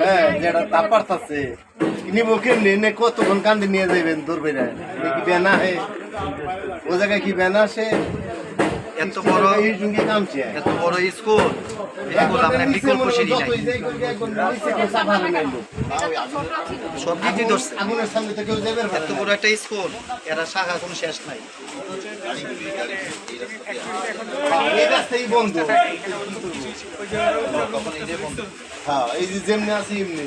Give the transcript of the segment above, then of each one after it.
হ্যাঁ যেটা তাপার কতক্ষণ কান্দি নিয়ে যাবেন দূর বেড়ে কি বেনা হে? ও জায়গায় কি বেনা আসে? এত বড় এই জুঙ্গি কামছে এত বড় স্কুল? স্কুল আপনার বিকল্প সিঁড়ি নাই। সব দিক দিয়ে ধরছে। এত বড় একটা স্কুল এরা শাখা কোনো শেষ নাই। এই রাস্তাই বন্ধ। হ্যাঁ এই যে যেমনি আছে এমনি।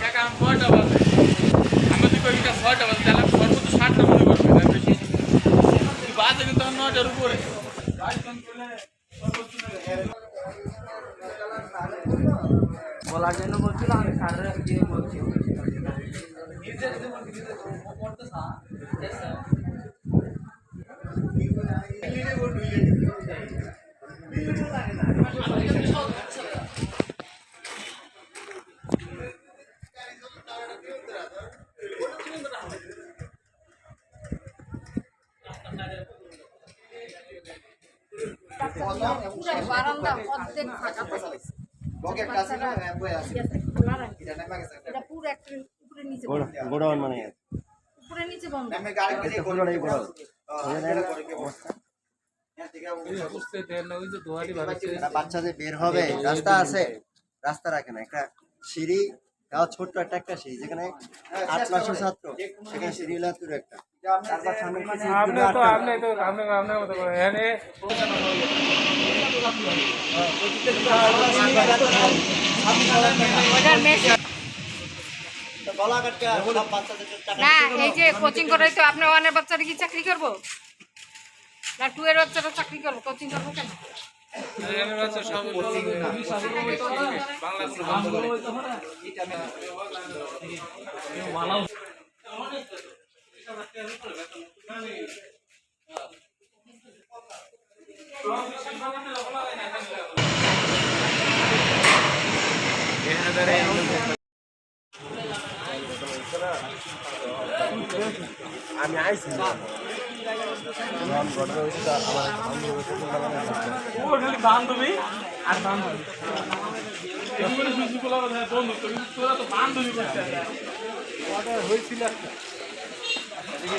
টাকা আমি ছয়টা বাজে আমাদের কয়েকটা ছয়টা বাজে তাহলে সর্বোচ্চ ষাটটা মনে করবে তার বেশি? বাজে কিন্তু আমার নয়টার উপরে। বলার জন্য বলছিলাম আমি স্যারের দিয়ে বলছি। পুরো বাচ্চারা ইয়াতে খোলা রাখে। এটা পুরো একটা উপরে নিচে বন্ধ। গোডাউন উপরে নিচে বন্ধ। একটা বাচ্চা যে বের হবে। রাস্তা আছে। রাস্তা রাখে না একটা সিঁড়ি তাও ছোট্ট একটা একটা সিঁড়ি যেখানে আট নশো ছাত্র সেখানে সিঁড়ি এত একটা। আপনি তো আপনি তো আপনি আপনার না, এই যে কোচিং করে তো আপনি ওয়ানের বাচ্চারা কি চাকরি করব? না টু এর বাচ্চারা চাকরি করব কোচিং করব কেন? বাংলা বান্ধবী আর বান্ধবী বান্ধবী করতে হয়েছিল একটা এদিকে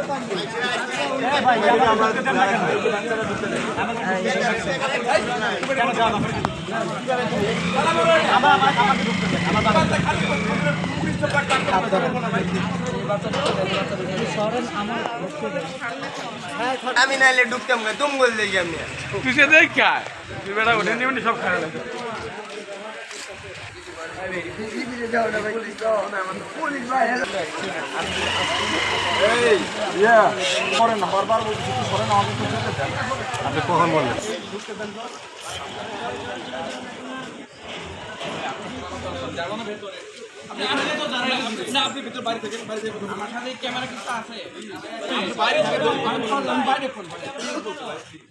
আমি নাইলে ঢুকতাম না তুম গোল দেখি আমি। পিছিয়ে দেখ কায় তুই বেটা ওঠে নিয়ে সব খারাপ। আপনি কখন বললেন আমার সাথে ক্যামেরা কিন্তু আছে চা হবার তো হইয়াই আপনি আমার ভেতরে রাখতে দিবেন না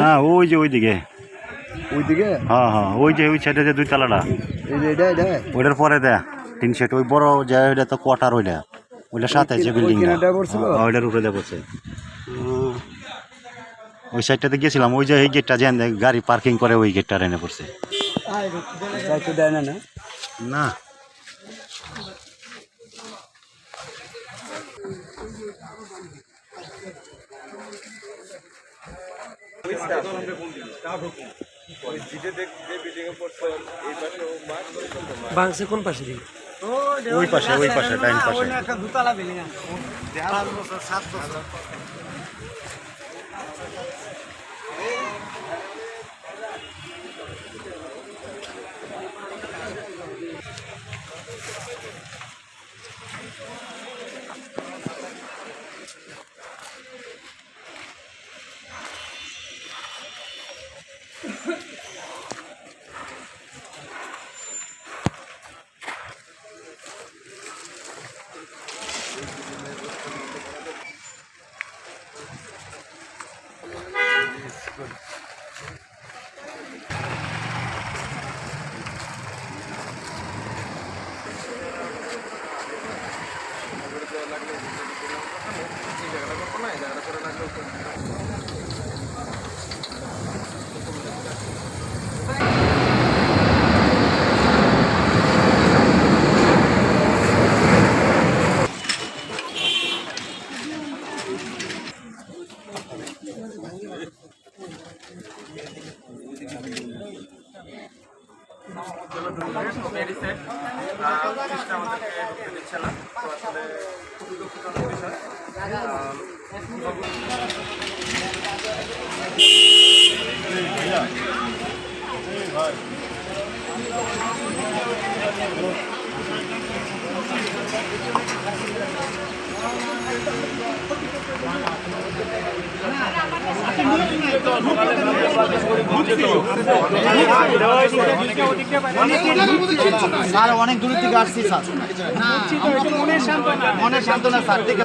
না ওই যে ওইদিকে। ওইদিকে? হ্যাঁ হ্যাঁ ওই যে ওই সাইডে যে দুই তালাটা। ওইটার পরে দেয়া তিন সেট ওই বড় যে ওইটা তো কোয়ার্টার ওইটা। ওইটার সাথে যে বিল্ডিং কিনারটা ওইটার উপরে দেয়া পড়ছে ওই সাইডটাতে গেছিলাম ওই যে এই গেটটা যে গাড়ি পার্কিং করে ওই গেটটা এনে পড়ছে। না। কাজটা আছে বাংছে কোন পাশে দিই ওই পাশে ওই পাশে ডাইন পাশে মেডিসে কৃষ্ণ আমাদেরকে তো আসলে খুবই দুঃখজনক বিষয় স্যার অনেক দূর থেকে আসছি স্যার। মনের সান্ত্বনা স্যার। দেখে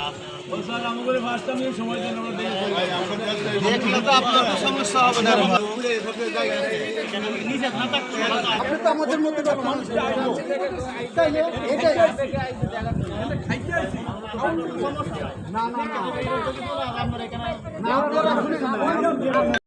আপনি তো আমাদের মতো মানুষ না না না।